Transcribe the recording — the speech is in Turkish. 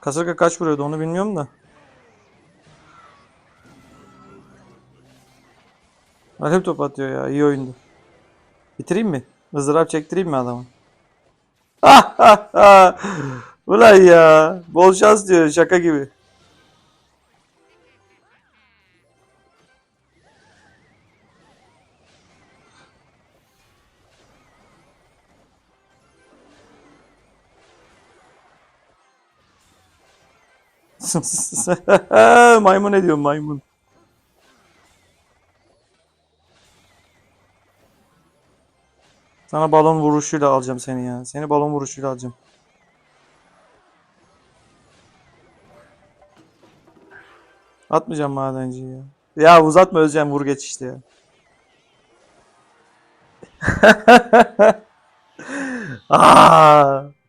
Kasırga kaç vuruyordu onu bilmiyorum da. Alep top atıyor ya. iyi oyundu. Bitireyim mi? Izdırap çektireyim mi adamı? Ulan ya. Bol şans diyor şaka gibi. maymun ne diyorsun maymun? Sana balon vuruşuyla alacağım seni ya. Seni balon vuruşuyla alacağım. Atmayacağım madenciyi ya. Ya uzatma Özcan vur geç işte ya. Aa!